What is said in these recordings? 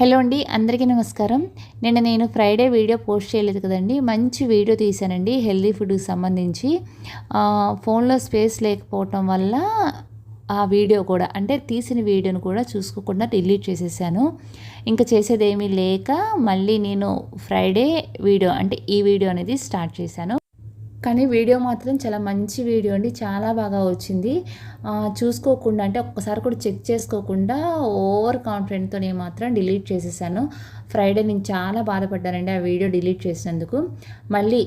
Hello అండి అందరికీ నమస్కారం. నిన్న నేను ఫ్రైడే వీడియో పోస్ట్ చేయలేదు కదండి మంచి వీడియో తీశానండి హెల్దీ ఫుడ్కి సంబంధించి. ఫోన్లో స్పేస్ లేకపోవటం వల్ల ఆ వీడియో కూడా అంటే తీసిన వీడియోను కూడా చూసుకోకుండా డిలీట్ చేసేసాను. ఇంకా చేసేది ఏమీ లేక మళ్ళీ నేను ఫ్రైడే వీడియో అంటే ఈ వీడియో అనేది స్టార్ట్ చేశాను. కానీ వీడియో మాత్రం చాలా మంచి వీడియో అండి. చాలా బాగా వచ్చింది. చూసుకోకుండా అంటే ఒక్కసారి కూడా చెక్ చేసుకోకుండా ఓవర్ కాన్ఫిడెంట్తో నేను మాత్రం డిలీట్ చేసేసాను. ఫ్రైడే నేను చాలా బాధపడ్డానండి ఆ వీడియో డిలీట్ చేసినందుకు. మళ్ళీ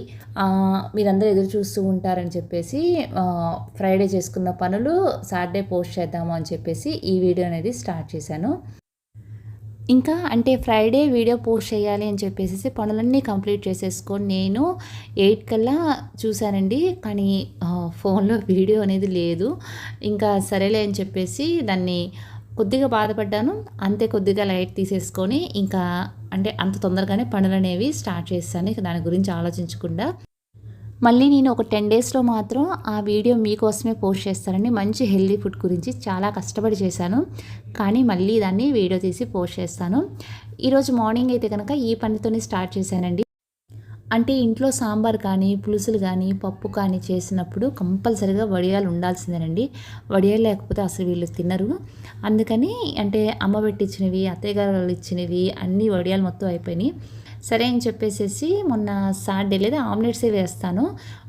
మీరందరూ ఎదురు చూస్తూ ఉంటారని చెప్పేసి ఫ్రైడే చేసుకున్న పనులు సాటర్డే పోస్ట్ చేద్దాము అని చెప్పేసి ఈ వీడియో అనేది స్టార్ట్ చేశాను. ఇంకా అంటే ఫ్రైడే వీడియో పోస్ట్ చేయాలి అని చెప్పేసి పనులన్నీ కంప్లీట్ చేసేసుకొని నేను ఎయిట్ కల్లా చూశానండి. కానీ ఫోన్లో వీడియో అనేది లేదు. ఇంకా సరేలే అని చెప్పేసి దాన్ని కొద్దిగా బాధపడ్డాను. అంతే కొద్దిగా లైట్ తీసేసుకొని ఇంకా అంటే అంత తొందరగానే పనులు అనేవి స్టార్ట్ చేస్తాను. ఇక దాని గురించి ఆలోచించకుండా. మళ్ళీ నేను ఒక టెన్ డేస్లో మాత్రం ఆ వీడియో మీకోసమే పోస్ట్ చేస్తానండి. మంచి హెల్దీ ఫుడ్ గురించి చాలా కష్టపడి చేశాను. కానీ మళ్ళీ దాన్ని వీడియో తీసి పోస్ట్ చేస్తాను. ఈరోజు మార్నింగ్ అయితే కనుక ఈ పనితోనే స్టార్ట్ చేశానండి. అంటే ఇంట్లో సాంబార్ కానీ పులుసులు కానీ పప్పు కానీ చేసినప్పుడు కంపల్సరిగా వడియాలు ఉండాల్సిందేనండి. వడియాలు లేకపోతే అసలు వీళ్ళు తినరు. అందుకని అంటే అమ్మ పెట్టించినవి అత్తయ్య గారు వాళ్ళు ఇచ్చినవి అన్ని వడియాలు మొత్తం అయిపోయినాయి. సరే అని చెప్పేసేసి మొన్న సాటర్డే లేదా ఆమ్లెట్సే వేస్తాను.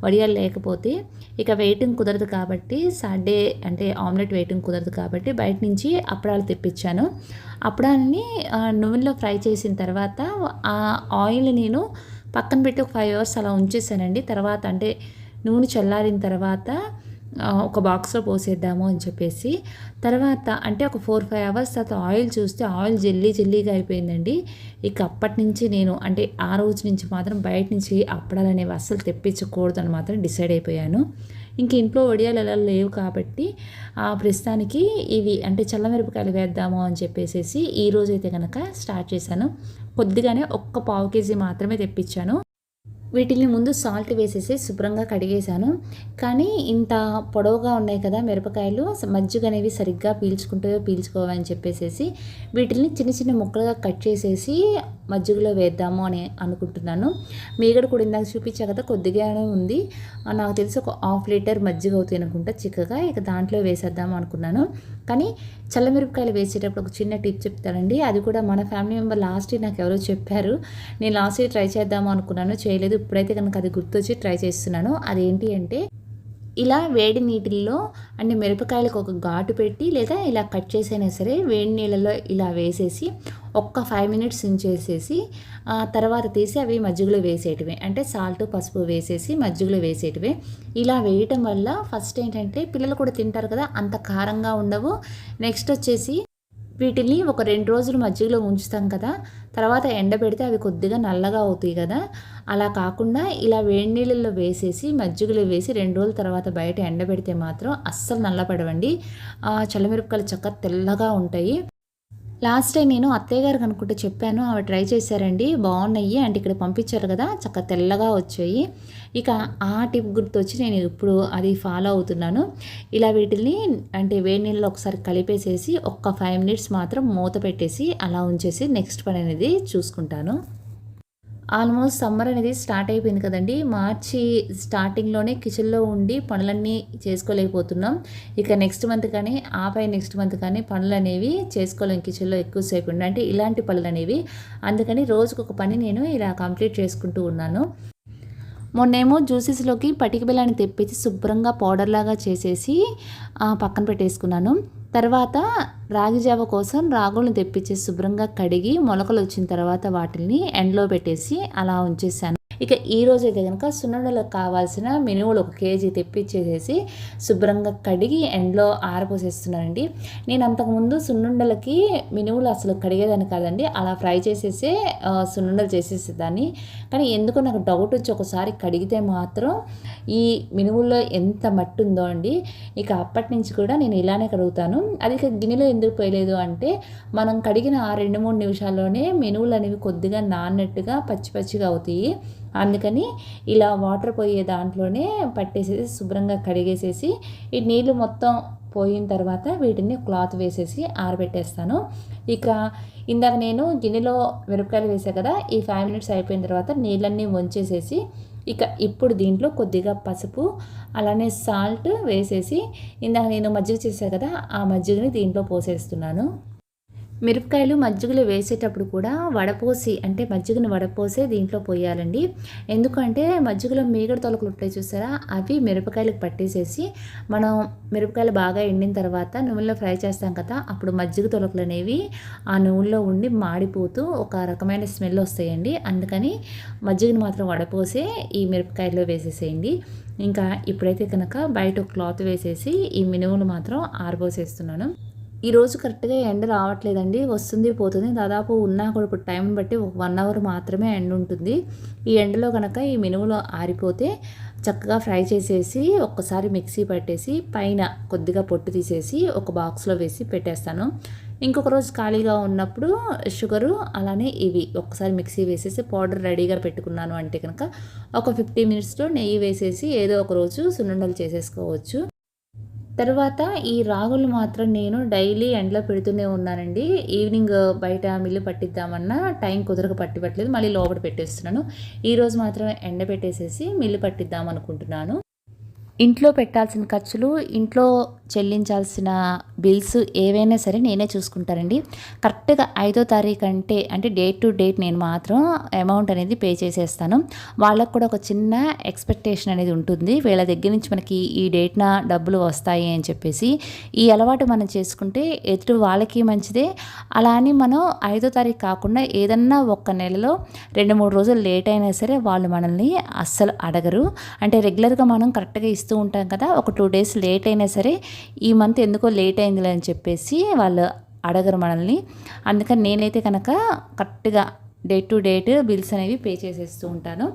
వడియాలు లేకపోతే ఇక వెయిటింగ్ కుదరదు కాబట్టి సాటర్డే అంటే ఆమ్లెట్ వెయిటింగ్ కుదరదు కాబట్టి బయట నుంచి అప్పడాలు తెప్పించాను. అప్పడాలని ఆ, నూనెలో ఫ్రై చేసిన తర్వాత ఆ ఆయిల్ నేను పక్కన పెట్టి ఒక ఫైవ్ అవర్స్ అలా ఉంచేసానండి. తర్వాత అంటే నూనె చల్లారిన తర్వాత ఒక బాక్స్లో పోసేద్దాము అని చెప్పేసి. తర్వాత అంటే ఒక ఫోర్ ఫైవ్ అవర్స్ తర్వాత ఆయిల్ చూస్తే ఆయిల్ జెల్లీ జెల్లీగా అయిపోయిందండి. ఇక అప్పటి నుంచి నేను అంటే ఆ రోజు నుంచి మాత్రం బయట నుంచి అప్పడాలనేవి అస్సలు తెప్పించకూడదు అని మాత్రం డిసైడ్ అయిపోయాను. ఇంక ఇంట్లో వడియాలు ఎలా లేవు కాబట్టి ఆ ప్రస్తుతానికి ఇవి అంటే చల్లమిరపకాయలు వేద్దాము అని చెప్పేసి ఈరోజైతే కనుక స్టార్ట్ చేశాను. కొద్దిగానే ఒక్క పావు కేజీ మాత్రమే తెప్పించాను. వీటిని ముందు సాల్ట్ వేసేసి శుభ్రంగా కడిగేశాను. కానీ ఇంత పొడవుగా ఉన్నాయి కదా మిరపకాయలు మజ్జిగ అనేవి సరిగ్గా పీల్చుకుంటాయో పీల్చుకోవని చెప్పేసి వీటిని చిన్న చిన్న ముక్కలుగా కట్ చేసేసి మజ్జిగలో వేద్దాము అని అనుకుంటున్నాను. మీగడ కూడా ఇందాక చూపించా కదా కొద్దిగానే ఉంది. నాకు తెలిసి ఒక హాఫ్ లీటర్ మజ్జిగ అవుతాయి అనుకుంటా చిక్కగా. ఇక దాంట్లో వేసేద్దాము అనుకున్నాను. కానీ చల్లమిరపకాయలు వేసేటప్పుడు ఒక చిన్న టిప్ చెప్తానండి. అది కూడా మన ఫ్యామిలీ మెంబర్ లాస్ట్ ఇయర్ నాకు ఎవరో చెప్పారు. నేను లాస్ట్ ఇయర్ ట్రై చేద్దాము అనుకున్నాను చేయలేదు. ఇప్పుడైతే కనుక అది గుర్తొచ్చి ట్రై చేస్తున్నాను. అదేంటి అంటే ఇలా వేడి నీటిల్లో అంటే మిరపకాయలకు ఒక ఘాటు పెట్టి లేదా ఇలా కట్ చేసైనా సరే వేడి నీళ్ళలో ఇలా వేసేసి ఒక్క ఫైవ్ మినిట్స్ ఉంచేసేసి ఆ తర్వాత తీసి అవి మజ్జిగలో వేసేటివే. అంటే సాల్ట్ పసుపు వేసేసి మజ్జిగలో వేసేటివే. ఇలా వేయటం వల్ల ఫస్ట్ ఏంటంటే పిల్లలు కూడా తింటారు కదా అంత కారంగా ఉండవు. నెక్స్ట్ వచ్చేసి వీటిని ఒక రెండు రోజులు మజ్జిగలో ఉంచుతాం కదా తర్వాత ఎండబెడితే అవి కొద్దిగా నల్లగా అవుతాయి కదా. అలా కాకుండా ఇలా వేడి నీళ్ళల్లో వేసేసి మజ్జిగలో వేసి రెండు రోజుల తర్వాత బయట ఎండబెడితే మాత్రం అస్సలు నల్లపడవండి. చల్లమిరపకాయలు చక్కగా తెల్లగా ఉంటాయి. లాస్ట్ టైం నేను అత్తయ్య గారికి అనుకుంటే చెప్పాను అవి ట్రై చేశారండి బాగున్నాయి అంటే ఇక్కడ పంపించారు కదా చక్కగా తెల్లగా వచ్చాయి. ఇక ఆ టిప్ గుర్తొచ్చి నేను ఇప్పుడు అది ఫాలో అవుతున్నాను. ఇలా వీటిని అంటే వేడి నీళ్ళలో ఒకసారి కలిపేసేసి ఒక్క ఫైవ్ మినిట్స్ మాత్రం మూత పెట్టేసి అలా ఉంచేసి నెక్స్ట్ పని అనేది చూసుకుంటాను. ఆల్మోస్ట్ సమ్మర్ అనేది స్టార్ట్ అయిపోయింది కదండి. మార్చి స్టార్టింగ్లోనే కిచెన్లో ఉండి పనులన్నీ చేసుకోలేకపోతున్నాం. ఇక నెక్స్ట్ మంత్ కానీ ఆపై నెక్స్ట్ మంత్ కానీ పనులు అనేవి చేసుకోలేం కిచెన్లో ఎక్కువసేపు ఉండి. అంటే ఇలాంటి పనులు అనేవి అందుకని రోజుకు ఒక పని నేను ఇలా కంప్లీట్ చేసుకుంటూ ఉన్నాను. మొన్నేమో జ్యూసెస్లోకి పటిక బెల్లాన్ని తెప్పించి శుభ్రంగా పౌడర్ లాగా చేసేసి పక్కన పెట్టేసుకున్నాను. తర్వాత రాగి జావ కోసం రాగులను తెప్పించి శుభ్రంగా కడిగి మొలకలు వచ్చిన తర్వాత వాటిని ఎండలో పెట్టేసి అలా ఉంచేసాను ఇక ఈ రోజు అయితే కనుక సున్నుండలకు కావాల్సిన మినువులు ఒక కేజీ తెప్పించేసేసి శుభ్రంగా కడిగి ఎండలో ఆరపోసేస్తున్నానండి. నేను అంతకుముందు సున్నుండలకి మినువులు అసలు కడిగేదాన్ని కాదండి. అలా ఫ్రై చేసేసే సున్నుండలు చేసేసేదాన్ని. కానీ ఎందుకో నాకు డౌట్ వచ్చి ఒకసారి కడిగితే మాత్రం ఈ మినువుల్లో ఎంత మట్టి ఉందో అండి. ఇక అప్పటి నుంచి కూడా నేను ఇలానే కడుగుతాను. అది ఇక గిన్నెలో ఎందుకు పోయలేదు అంటే మనం కడిగిన ఆ రెండు మూడు నిమిషాల్లోనే మెనువులు అనేవి కొద్దిగా నాన్నట్టుగా పచ్చి పచ్చిగా అవుతాయి. అందుకని ఇలా వాటర్ పోయే దాంట్లోనే పట్టేసేసి శుభ్రంగా కడిగేసేసి ఈ నీళ్ళు మొత్తం పోయిన తర్వాత వీటిని క్లాత్ వేసేసి ఆరబెట్టేస్తాను. ఇక ఇందాక నేను గిన్నెలో మిరపకాయలు వేసా కదా ఈ ఫైవ్ మినిట్స్ అయిపోయిన తర్వాత నీళ్ళన్నీ వంచేసేసి ఇక ఇప్పుడు దీంట్లో కొద్దిగా పసుపు అలానే సాల్ట్ వేసేసి ఇందాక నేను మజ్జిగ చేశాను కదా ఆ మజ్జిగని దీంట్లో పోసేస్తున్నాను. మిరపకాయలు మజ్జిగలో వేసేటప్పుడు కూడా వడపోసి అంటే మజ్జిగను వడపోసే దీంట్లో పోయాలండి. ఎందుకంటే మజ్జిగలో మీగడ తొలకలు ఉంటాయి చూసారా? అవి మిరపకాయలకు పట్టేసేసి మనం మిరపకాయలు బాగా ఎండిన తర్వాత నూనెలో ఫ్రై చేస్తాం కదా అప్పుడు మజ్జిగ తొలకలు అనేవి ఆ నూనెలో ఉండి మాడిపోతూ ఒక రకమైన స్మెల్ వస్తాయండి. అందుకని మజ్జిగను మాత్రం వడపోసే ఈ మిరపకాయల్లో వేసేసేయండి. ఇంకా ఇప్పుడైతే కనుక బయట క్లాత్ వేసేసి ఈ మినువులు మాత్రం ఆరబోసేస్తున్నాను. ఈరోజు కరెక్ట్గా ఎండ రావట్లేదండి వస్తుంది పోతుంది. దాదాపు ఉన్నా కూడా ఇప్పుడు టైంని బట్టి ఒక వన్ అవర్ మాత్రమే ఎండ ఉంటుంది. ఈ ఎండలో కనుక ఈ మినుములు ఆరిపోతే చక్కగా ఫ్రై చేసేసి ఒక్కసారి మిక్సీ పట్టేసి పైన కొద్దిగా పొట్టు తీసేసి ఒక బాక్స్లో వేసి పెట్టేస్తాను. ఇంకొక రోజు ఖాళీగా ఉన్నప్పుడు షుగరు అలానే ఇవి ఒక్కసారి మిక్సీ వేసేసి పౌడర్ రెడీగా పెట్టుకున్నాను అంటే కనుక ఒక ఫిఫ్టీ మినిట్స్లో నెయ్యి వేసేసి ఏదో ఒక రోజు సున్నుండలు చేసేసుకోవచ్చు. తర్వాత ఈ రాగులు మాత్రం నేను డైలీ ఎండలో పెడుతూనే ఉన్నానండి. ఈవినింగ్ బయట మిల్లు పట్టిద్దామన్నా టైం కుదరక పట్టిపట్టలేదు మళ్ళీ లోపల పెట్టేస్తున్నాను. ఈరోజు మాత్రం ఎండ పెట్టేసేసి మిల్లు పట్టిద్దాం అనుకుంటున్నాను ఇంట్లో పెట్టాల్సిన ఖర్చులు ఇంట్లో చెల్లించాల్సిన బిల్స్ ఏవైనా సరే నేనే చూసుకుంటానండి. కరెక్ట్గా ఐదో తారీఖు అంటే అంటే డేట్ టు డేట్ నేను మాత్రం అమౌంట్ అనేది పే చేసేస్తాను. వాళ్ళకు కూడా ఒక చిన్న ఎక్స్పెక్టేషన్ అనేది ఉంటుంది. వీళ్ళ దగ్గర నుంచి మనకి ఈ డేట్న డబ్బులు వస్తాయి అని చెప్పేసి ఈ అలవాటు మనం చేసుకుంటే ఎదుటి వాళ్ళకి మంచిదే. అలా అని మనం ఐదో తారీఖు కాకుండా ఏదన్నా ఒక్క నెలలో రెండు మూడు రోజులు లేట్ అయినా సరే వాళ్ళు మనల్ని అస్సలు అడగరు. అంటే రెగ్యులర్గా మనం కరెక్ట్గా ఇస్తూ ఉంటాం కదా ఒక టూ డేస్ లేట్ అయినా సరే ఈ మంత్ ఎందుకో లేట్ అయిందిలే అని చెప్పేసి వాళ్ళు అడగరు మనల్ని. అందుకని నేనైతే కనుక కరెక్ట్గా డేట్ టు డేట్ బిల్స్ అనేవి పే చేసేస్తూ ఉంటాను.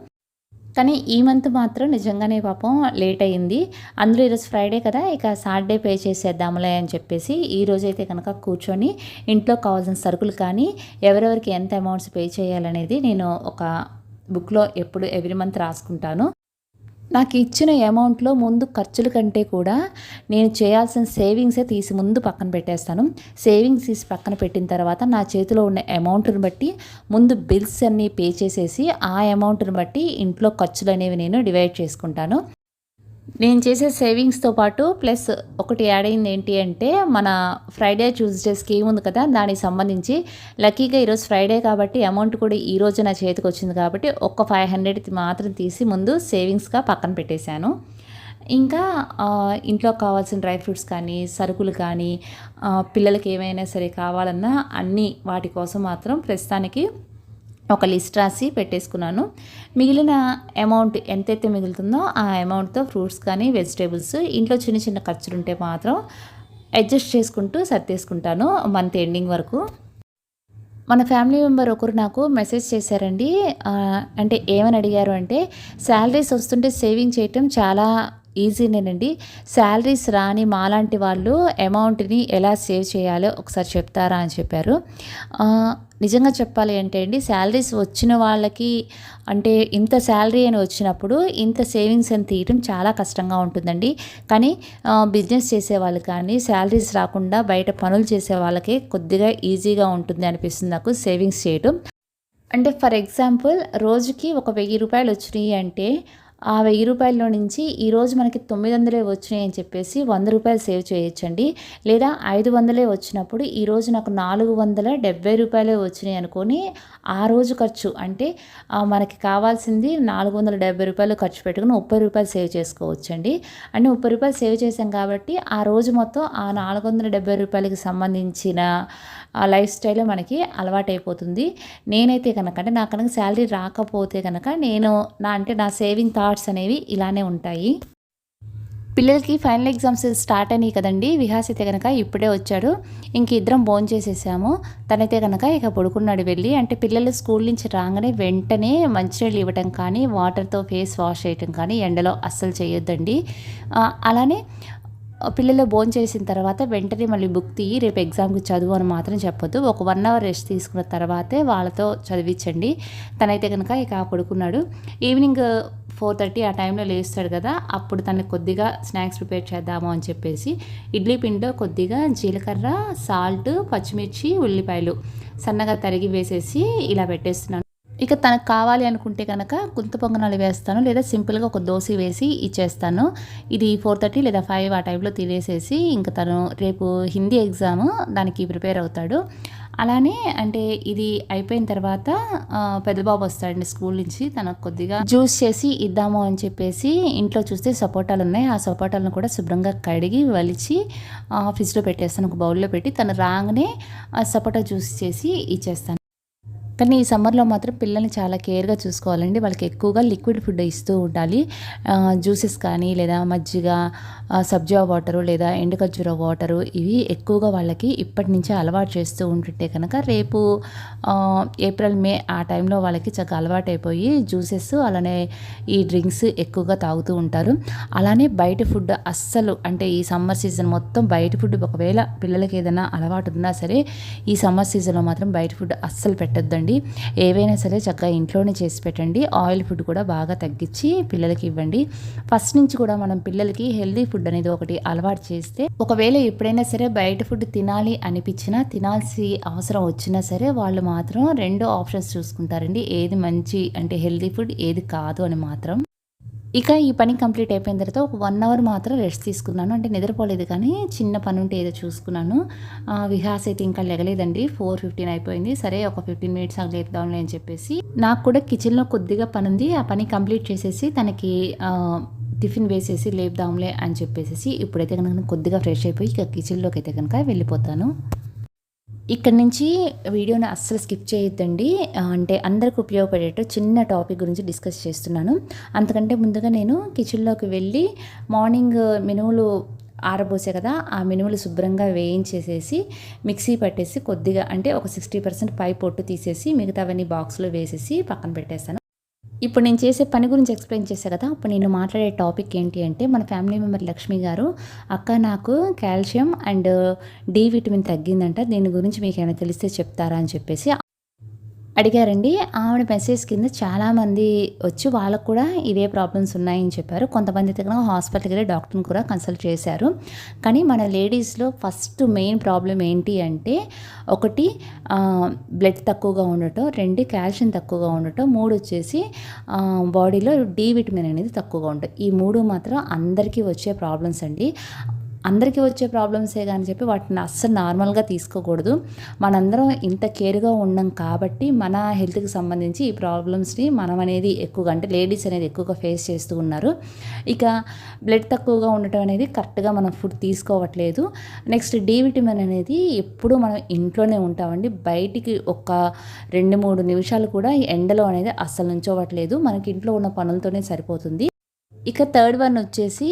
కానీ ఈ మంత్ మాత్రం నిజంగానే పాపం లేట్ అయింది. అందులో ఈరోజు ఫ్రైడే కదా ఇక సాటర్డే పే చేసేద్దాంలే అని చెప్పేసి ఈ రోజైతే అయితే కనుక కూర్చొని ఇంట్లో కావాల్సిన సరుకులు కానీ ఎవరెవరికి ఎంత అమౌంట్స్ పే చేయాలనేది నేను ఒక బుక్లో ఎప్పుడు ఎవ్రీ మంత్ రాసుకుంటాను. నాకు ఇచ్చిన అమౌంట్లో ముందు ఖర్చుల కంటే కూడా నేను చేయాల్సిన సేవింగ్సే తీసి ముందు పక్కన పెట్టేస్తాను. సేవింగ్స్ తీసి పక్కన పెట్టిన తర్వాత నా చేతిలో ఉన్న అమౌంట్ని బట్టి ముందు బిల్స్ అన్నీ పే చేసేసి ఆ అమౌంట్ని బట్టి ఇంట్లో ఖర్చులు అనేవి నేను డివైడ్ చేసుకుంటాను. నేను చేసే సేవింగ్స్తో పాటు ప్లస్ ఒకటి యాడ్ అయింది ఏంటి అంటే మన ఫ్రైడే ట్యూస్డే స్కీమ్ ఉంది కదా దానికి సంబంధించి లక్కీగా ఈరోజు ఫ్రైడే కాబట్టి అమౌంట్ కూడా ఈ రోజు నా చేతికి వచ్చింది కాబట్టి ఒక్క ఫైవ్ హండ్రెడ్ మాత్రం తీసి ముందు సేవింగ్స్గా పక్కన పెట్టేశాను. ఇంకా ఇంట్లో కావాల్సిన డ్రై ఫ్రూట్స్ కానీ సరుకులు కానీ పిల్లలకి ఏమైనా సరే కావాలన్నా అన్నీ వాటి కోసం మాత్రం ప్రస్తుతానికి ఒక లిస్ట్ రాసి పెట్టేసుకున్నాను. మిగిలిన అమౌంట్ ఎంతైతే మిగులుతుందో ఆ అమౌంట్తో ఫ్రూట్స్ కానీ వెజిటేబుల్స్ ఇంట్లో చిన్న చిన్న ఖర్చులు ఉంటే మాత్రం అడ్జస్ట్ చేసుకుంటూ సర్దేసుకుంటాను మంత్ ఎండింగ్ వరకు. మన ఫ్యామిలీ మెంబర్ ఒకరు నాకు మెసేజ్ చేశారండి. అంటే ఏమని అడిగారు అంటే శాలరీస్ వస్తుంటే సేవింగ్ చేయటం చాలా ఈజీనేనండి. శాలరీస్ రాని మాలాంటి వాళ్ళు అమౌంట్ని ఎలా సేవ్ చేయాలో ఒకసారి చెప్తారా అని చెప్పారు. నిజంగా చెప్పాలి అంటే అండి శాలరీస్ వచ్చిన వాళ్ళకి అంటే ఇంత శాలరీ అని వచ్చినప్పుడు ఇంత సేవింగ్స్ అని తీయటం చాలా కష్టంగా ఉంటుందండి. కానీ బిజినెస్ చేసే వాళ్ళు కానీ శాలరీస్ రాకుండా బయట పనులు చేసే వాళ్ళకి కొద్దిగా ఈజీగా ఉంటుంది అనిపిస్తుంది నాకు సేవింగ్స్ చేయటం. అంటే ఫర్ ఎగ్జాంపుల్ రోజుకి ఒక వెయ్యి రూపాయలు వచ్చినాయి అంటే ఆ వెయ్యి రూపాయల్లో నుంచి ఈరోజు మనకి తొమ్మిది వందలే వచ్చినాయి అని చెప్పేసి వంద రూపాయలు సేవ్ చేయొచ్చండి. లేదా ఐదు వందలే వచ్చినప్పుడు ఈరోజు నాకు నాలుగు వందల డెబ్బై రూపాయలే వచ్చినాయి అనుకొని ఆ రోజు ఖర్చు అంటే మనకి కావాల్సింది నాలుగు వందల డెబ్బై రూపాయలు ఖర్చు పెట్టుకుని ముప్పై రూపాయలు సేవ్ చేసుకోవచ్చండి. అంటే ముప్పై రూపాయలు సేవ్ చేసాం కాబట్టి ఆ రోజు మొత్తం ఆ నాలుగు వందల డెబ్బై రూపాయలకి సంబంధించిన లైఫ్ స్టైల్ మనకి అలవాటైపోతుంది. నేనైతే కనుక అంటే నాకు కనుక శాలరీ రాకపోతే కనుక నేను నా అంటే నా సేవింగ్ థాట్స్ అనేవి ఇలానే ఉంటాయి. పిల్లలకి ఫైనల్ ఎగ్జామ్స్ స్టార్ట్ అయినాయి కదండి. విహాస్ అయితే కనుక ఇప్పుడే వచ్చాడు. ఇంక ఇద్దరం బోన్ చేసేసాము. తనైతే కనుక ఇక పడుకున్నాడు వెళ్ళి. అంటే పిల్లలు స్కూల్ నుంచి రాగానే వెంటనే మంచినీళ్ళు ఇవ్వటం కానీ వాటర్తో ఫేస్ వాష్ చేయటం కానీ ఎండలో అస్సలు చేయొద్దండి. అలానే పిల్లలు భోజనం చేసిన తర్వాత వెంటనే మళ్ళీ బుక్ తీయి రేపు ఎగ్జామ్కి చదువు అని మాత్రం చెప్పొద్దు. ఒక వన్ అవర్ రెస్ట్ తీసుకున్న తర్వాతే వాళ్ళతో చదివించండి. తనైతే కనుక ఇక పడుకున్నాడు. ఈవినింగ్ ఫోర్ థర్టీ ఆ టైంలో లేస్తాడు కదా అప్పుడు తనకు కొద్దిగా స్నాక్స్ ప్రిపేర్ చేద్దాము అని చెప్పేసి ఇడ్లీ పిండిలో కొద్దిగా జీలకర్ర సాల్ట్ పచ్చిమిర్చి ఉల్లిపాయలు సన్నగా తరిగి వేసేసి ఇలా పెట్టేస్తున్నాను. ఇక తనకు కావాలి అనుకుంటే కనుక గుంత పొంగనాలు వేస్తాను లేదా సింపుల్గా ఒక దోశ వేసి ఇచ్చేస్తాను. ఇది ఫోర్ థర్టీ లేదా ఫైవ్ ఆ టైంలో తినేసేసి ఇంకా తను రేపు హిందీ ఎగ్జామ్ దానికి ప్రిపేర్ అవుతాడు. అలానే అంటే ఇది అయిపోయిన తర్వాత పెద్దబాబు వస్తాడండి స్కూల్ నుంచి. తనకు కొద్దిగా జ్యూస్ చేసి ఇద్దాము అని చెప్పేసి ఇంట్లో చూస్తే సపోటాలు ఉన్నాయి. ఆ సపోటాలను కూడా శుభ్రంగా కడిగి వలిచి ఫ్రిడ్జ్లో పెట్టేస్తాను ఒక బౌల్లో పెట్టి. తను రాగానే సపోటా జ్యూస్ చేసి ఇచ్చేస్తాను. కానీ ఈ సమ్మర్లో మాత్రం పిల్లల్ని చాలా కేర్గా చూసుకోవాలండి. వాళ్ళకి ఎక్కువగా లిక్విడ్ ఫుడ్ ఇస్తూ ఉండాలి. జ్యూసెస్ కానీ లేదా మజ్జిగ సబ్జా వాటరు లేదా ఎండుఖర్జూర వాటరు ఇవి ఎక్కువగా వాళ్ళకి ఇప్పటి నుంచే అలవాటు చేస్తూ ఉంటుంటే కనుక రేపు ఏప్రిల్ మే ఆ టైంలో వాళ్ళకి చక్కగా అలవాటు అయిపోయి జ్యూసెస్ అలానే ఈ డ్రింక్స్ ఎక్కువగా తాగుతూ ఉంటారు. అలానే బయట ఫుడ్ అస్సలు అంటే ఈ సమ్మర్ సీజన్ మొత్తం బయట ఫుడ్ ఒకవేళ పిల్లలకి ఏదైనా అలవాటు ఉన్నా సరే ఈ సమ్మర్ సీజన్లో మాత్రం బయట ఫుడ్ అస్సలు పెట్టద్దండి. పెట్టండి ఏవైనా సరే చక్కగా ఇంట్లోనే చేసి పెట్టండి. ఆయిల్ ఫుడ్ కూడా బాగా తగ్గించి పిల్లలకి ఇవ్వండి. ఫస్ట్ నుంచి కూడా మనం పిల్లలకి హెల్దీ ఫుడ్ అనేది ఒకటి అలవాటు చేస్తే ఒకవేళ ఎప్పుడైనా సరే బయట ఫుడ్ తినాలి అనిపించినా తినాల్సి అవసరం వచ్చినా సరే వాళ్ళు మాత్రం రెండు ఆప్షన్స్ చూసుకుంటారండి. ఏది మంచి అంటే హెల్దీ ఫుడ్ ఏది కాదు అని మాత్రం. ఇక ఈ పని కంప్లీట్ అయిపోయిన తర్వాత ఒక వన్ అవర్ మాత్రం రెస్ట్ తీసుకున్నాను. అంటే నిద్రపోలేదు కానీ చిన్న పని ఉంటే ఏదో చూసుకున్నాను. విహాస్ అయితే ఇంకా లెగలేదండి. ఫోర్ ఫిఫ్టీన్ అయిపోయింది. సరే ఒక ఫిఫ్టీన్ మినిట్స్ అక్కడ లేపుదాంలే అని చెప్పేసి నాకు కూడా కిచెన్లో కొద్దిగా పని ఉంది ఆ పని కంప్లీట్ చేసేసి తనకి టిఫిన్ వేసేసి లేపుదాంలే అని చెప్పేసి ఇప్పుడైతే కనుక కొద్దిగా ఫ్రెష్ అయిపోయి ఇక కిచెన్లోకి అయితే కనుక వెళ్ళిపోతాను. ఇక్కడ నుంచి వీడియోని అస్సలు స్కిప్ చేయొద్దండి. అంటే అందరికి ఉపయోగపడేట చిన్న టాపిక్ గురించి డిస్కస్ చేస్తున్నాను. అంతకంటే ముందుగా నేను కిచెన్లోకి వెళ్ళి మార్నింగ్ మెనువులు ఆరబోసే కదా ఆ మినుములు శుభ్రంగా వేయించేసేసి మిక్సీ పట్టేసి కొద్దిగా అంటే ఒక సిక్స్టీ పర్సెంట్ పై పొట్టు తీసేసి మిగతావన్నీ బాక్స్లో వేసేసి పక్కన పెట్టేస్తాను. ఇప్పుడు నేను చేసే పని గురించి ఎక్స్ప్లెయిన్ చేశాను కదా ఇప్పుడు నేను మాట్లాడే టాపిక్ ఏంటి అంటే మన ఫ్యామిలీ మెంబర్ లక్ష్మి గారు అక్క నాకు కాల్షియం అండ్ డి విటమిన్ తగ్గిందంట దీని గురించి మీకు ఏమైనా తెలిస్తే చెప్తారా అని చెప్పేసి అడిగారండి ఆవిడ మెసేజ్ కింద చాలామంది వచ్చి వాళ్ళకు కూడా ఇవే ప్రాబ్లమ్స్ ఉన్నాయని చెప్పారు. కొంతమంది దగ్గర హాస్పిటల్కి వెళ్ళి డాక్టర్ని కూడా కన్సల్ట్ చేశారు. కానీ మన లేడీస్లో ఫస్ట్ మెయిన్ ప్రాబ్లం ఏంటి అంటే ఒకటి బ్లడ్ తక్కువగా ఉండటం రెండు కాల్షియం తక్కువగా ఉండటం మూడు వచ్చేసి బాడీలో డి విటమిన్ అనేది తక్కువగా ఉండటం. ఈ మూడు మాత్రం అందరికీ వచ్చే ప్రాబ్లమ్స్ అండి. అందరికీ వచ్చే ప్రాబ్లమ్సే కానీ చెప్పి వాటిని అస్సలు నార్మల్గా తీసుకోకూడదు. మనందరం ఇంత కేర్గా ఉన్నాం కాబట్టి మన హెల్త్కి సంబంధించి ఈ ప్రాబ్లమ్స్ని మనం అనేది ఎక్కువగా అంటే లేడీస్ అనేది ఎక్కువగా ఫేస్ చేస్తూ ఉన్నారు. ఇక బ్లడ్ తక్కువగా ఉండటం అనేది కరెక్ట్గా మనం ఫుడ్ తీసుకోవట్లేదు. నెక్స్ట్ డి విటమిన్ అనేది ఎప్పుడు మనం ఇంట్లోనే ఉంటామండి. బయటికి ఒక రెండు మూడు నిమిషాలు కూడా ఎండలో అనేది అస్సలు నుంచోవట్లేదు. మనకి ఇంట్లో ఉన్న పనులతోనే సరిపోతుంది. ఇక థర్డ్ వన్ వచ్చేసి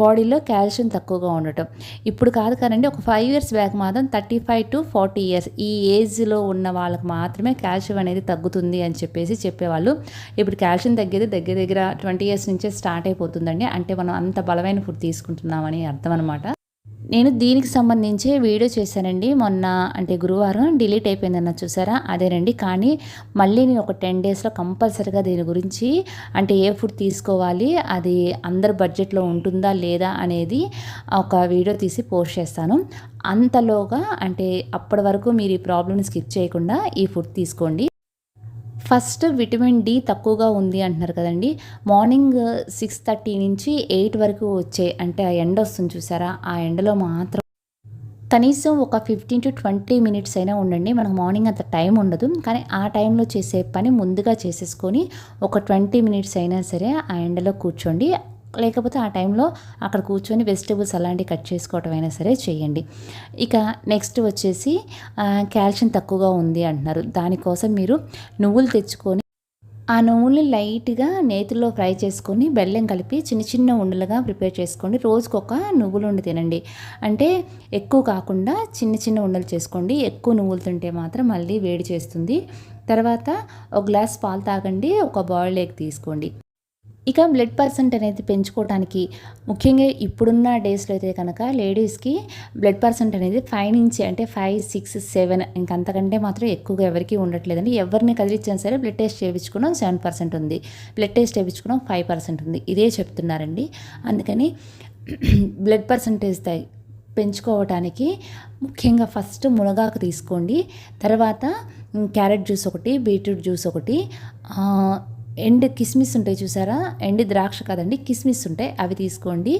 బాడీలో కాల్షియం తక్కువగా ఉండటం. ఇప్పుడు కాదు కానండి ఒక ఫైవ్ ఇయర్స్ బ్యాక్ మాత్రం thirty five to forty years ఈ ఏజ్లో ఉన్న వాళ్ళకి మాత్రమే కాల్షియం అనేది తగ్గుతుంది అని చెప్పేసి చెప్పేవాళ్ళు. ఇప్పుడు కాల్షియం తగ్గేది దగ్గర దగ్గర ట్వంటీ ఇయర్స్ నుంచే స్టార్ట్ అయిపోతుందండి. అంటే మనం అంత బలమైన ఫుడ్ తీసుకుంటున్నామని అర్థం అనమాట నేను దీనికి సంబంధించే వీడియో చేశానండి. మొన్న అంటే గురువారం డిలీట్ అయిపోయిందన్న చూసారా? అదేనండి కానీ మళ్ళీ నేను ఒక టెన్ డేస్లో కంపల్సరీగా దీని గురించి అంటే ఏ ఫుడ్ తీసుకోవాలి అది అందరి బడ్జెట్లో ఉంటుందా లేదా అనేది ఒక వీడియో తీసి పోస్ట్ చేస్తాను. అంతలోగా అంటే అప్పటి వరకు మీరు ఈ ప్రాబ్లమ్ని స్కిప్ చేయకుండా ఈ ఫుడ్ తీసుకోండి. ఫస్ట్ విటమిన్ డి తక్కువగా ఉంది అంటున్నారు కదండి. మార్నింగ్ సిక్స్ థర్టీ నుంచి ఎయిట్ వరకు వచ్చే అంటే ఆ ఎండ వస్తుంది చూసారా? ఆ ఎండలో మాత్రం కనీసం ఒక ఫిఫ్టీన్ టు ట్వంటీ మినిట్స్ అయినా ఉండండి. మనకు మార్నింగ్ అంత టైం ఉండదు. కానీ ఆ టైంలో చేసే పని ముందుగా చేసేసుకొని ఒక ట్వంటీ మినిట్స్ అయినా సరే ఆ ఎండలో కూర్చోండి. లేకపోతే ఆ టైంలో అక్కడ కూర్చొని వెజిటేబుల్స్ అలాంటివి కట్ చేసుకోవటం అయినా సరే చేయండి. ఇక నెక్స్ట్ వచ్చేసి కాల్షియం తక్కువగా ఉంది అంటున్నారు. దానికోసం మీరు నువ్వులు తెచ్చుకొని ఆ నువ్వుల్ని లైట్గా నేతిలో ఫ్రై చేసుకొని బెల్లం కలిపి చిన్న చిన్న ఉండలుగా ప్రిపేర్ చేసుకోండి. రోజుకొక నువ్వులు ఉండి తినండి. అంటే ఎక్కువ కాకుండా చిన్న చిన్న ఉండలు చేసుకోండి. ఎక్కువ నువ్వులు తింటే మాత్రం మళ్ళీ వేడి చేస్తుంది. తర్వాత ఒక గ్లాస్ పాలు తాగండి. ఒక బాయిల్డ్ ఎగ్ తీసుకోండి. ఇక బ్లడ్ పర్సెంట్ అనేది పెంచుకోవడానికి ముఖ్యంగా ఇప్పుడున్న డేస్లో అయితే కనుక లేడీస్కి బ్లడ్ పర్సెంట్ అనేది ఫైవ్ నుంచి అంటే ఫైవ్ సిక్స్ సెవెన్ ఇంకంతకంటే మాత్రం ఎక్కువగా ఎవరికి ఉండట్లేదండి. ఎవరిని కదిలించినా సరే బ్లడ్ టెస్ట్ చేయించుకున్నాం సెవెన్ పర్సెంట్ ఉంది. బ్లడ్ టెస్ట్ చేయించుకున్నాం ఫైవ్ పర్సెంట్ ఉంది. ఇదే చెప్తున్నారండి. అందుకని బ్లడ్ పర్సంటేజ్ పెంచుకోవటానికి ముఖ్యంగా ఫస్ట్ మునగాకు తీసుకోండి. తర్వాత క్యారెట్ జ్యూస్ ఒకటి బీట్రూట్ జ్యూస్ ఒకటి ఎండ్ కిస్మిస్ ఉంటాయి చూసారా? ఎండ్ ద్రాక్ష కదండి కిస్మిస్ ఉంటాయి. అవి తీసుకోండి.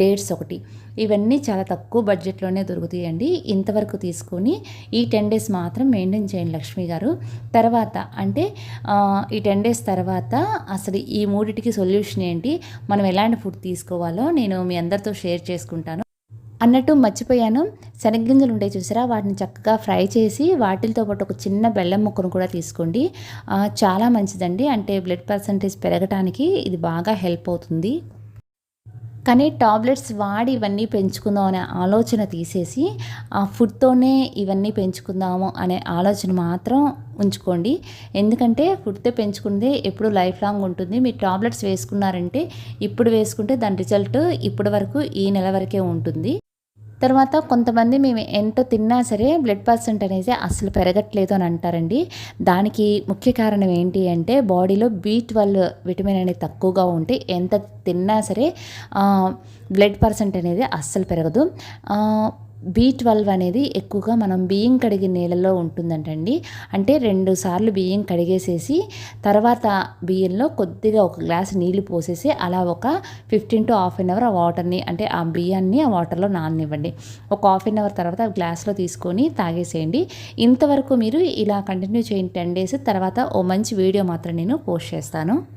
డేట్స్ ఒకటి. ఇవన్నీ చాలా తక్కువ బడ్జెట్లోనే దొరుకుతాయండి. ఇంతవరకు తీసుకొని ఈ టెన్ డేస్ మాత్రం మెయింటైన్ చేయండి లక్ష్మి గారు. తర్వాత అంటే ఈ టెన్ డేస్ తర్వాత అసలు ఈ మూడిటికి సొల్యూషన్ ఏంటి? మనం ఎలాంటి ఫుడ్ తీసుకోవాలో నేను మీ అందరితో షేర్ చేసుకుంటాను. అన్నట్టు మర్చిపోయాను. శనగ్గింజలు ఉంటాయి చూసారా? వాటిని చక్కగా ఫ్రై చేసి వాటితో పాటు ఒక చిన్న బెల్లం ముక్కను కూడా తీసుకోండి. చాలా మంచిదండి. అంటే బ్లడ్ పర్సంటేజ్ పెరగటానికి ఇది బాగా హెల్ప్ అవుతుంది. కానీ టాబ్లెట్స్ వాడి ఇవన్నీ పెంచుకుందాం అనే ఆలోచన తీసేసి ఆ ఫుడ్తోనే ఇవన్నీ పెంచుకుందాము అనే ఆలోచన మాత్రం ఉంచుకోండి. ఎందుకంటే ఫుడ్తో పెంచుకుందే ఎప్పుడు లైఫ్ లాంగ్ ఉంటుంది. మీరు టాబ్లెట్స్ వేసుకున్నారంటే ఇప్పుడు వేసుకుంటే దాని రిజల్ట్ ఇప్పటి వరకు ఈ నెల వరకే ఉంటుంది. తర్వాత కొంతమంది మేము ఎంత తిన్నా సరే బ్లడ్ పర్సెంట్ అనేది అసలు పెరగట్లేదు అని అంటారండి. దానికి ముఖ్య కారణం ఏంటి అంటే బాడీలో బీ ట్వెల్వ్ విటమిన్ అనేది తక్కువగా ఉంటే ఎంత తిన్నా సరే బ్లడ్ పర్సెంట్ అనేది అస్సలు పెరగదు. బీ ట్వెల్వ్ అనేది ఎక్కువగా మనం బియ్యం కడిగిన నీళ్ళలో ఉంటుందంటండి. అంటే రెండు సార్లు బియ్యం కడిగేసేసి తర్వాత బియ్యంలో కొద్దిగా ఒక గ్లాస్ నీళ్ళు పోసేసి అలా ఒక fifteen to half an hour ఆ వాటర్ని అంటే ఆ బియ్యాన్ని ఆ వాటర్లో నాననివ్వండి. ఒక హాఫ్ అన్ అవర్ తర్వాత గ్లాస్లో తీసుకొని తాగేసేయండి. ఇంతవరకు మీరు ఇలా కంటిన్యూ చేయండి టెన్ డేస్ తర్వాత ఓ మంచి వీడియో మాత్రం నేను పోస్ట్ చేస్తాను.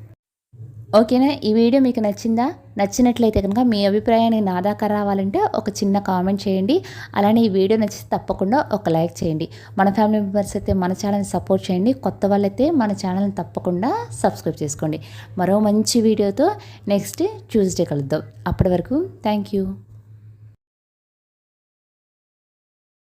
ఓకేనా? ఈ వీడియో మీకు నచ్చిందా? నచ్చినట్లయితే కనుక మీ అభిప్రాయాన్ని నా దాకా రావాలంటే ఒక చిన్న కామెంట్ చేయండి. అలానే ఈ వీడియో నచ్చితే తప్పకుండా ఒక లైక్ చేయండి. మన ఫ్యామిలీ మెంబర్స్ అయితే మన ఛానల్ని సపోర్ట్ చేయండి. కొత్త వాళ్ళైతే మన ఛానల్ని తప్పకుండా సబ్స్క్రైబ్ చేసుకోండి. మరో మంచి వీడియోతో నెక్స్ట్ ట్యూస్డే కలుద్దాం. అప్పటి వరకు థ్యాంక్ యూ.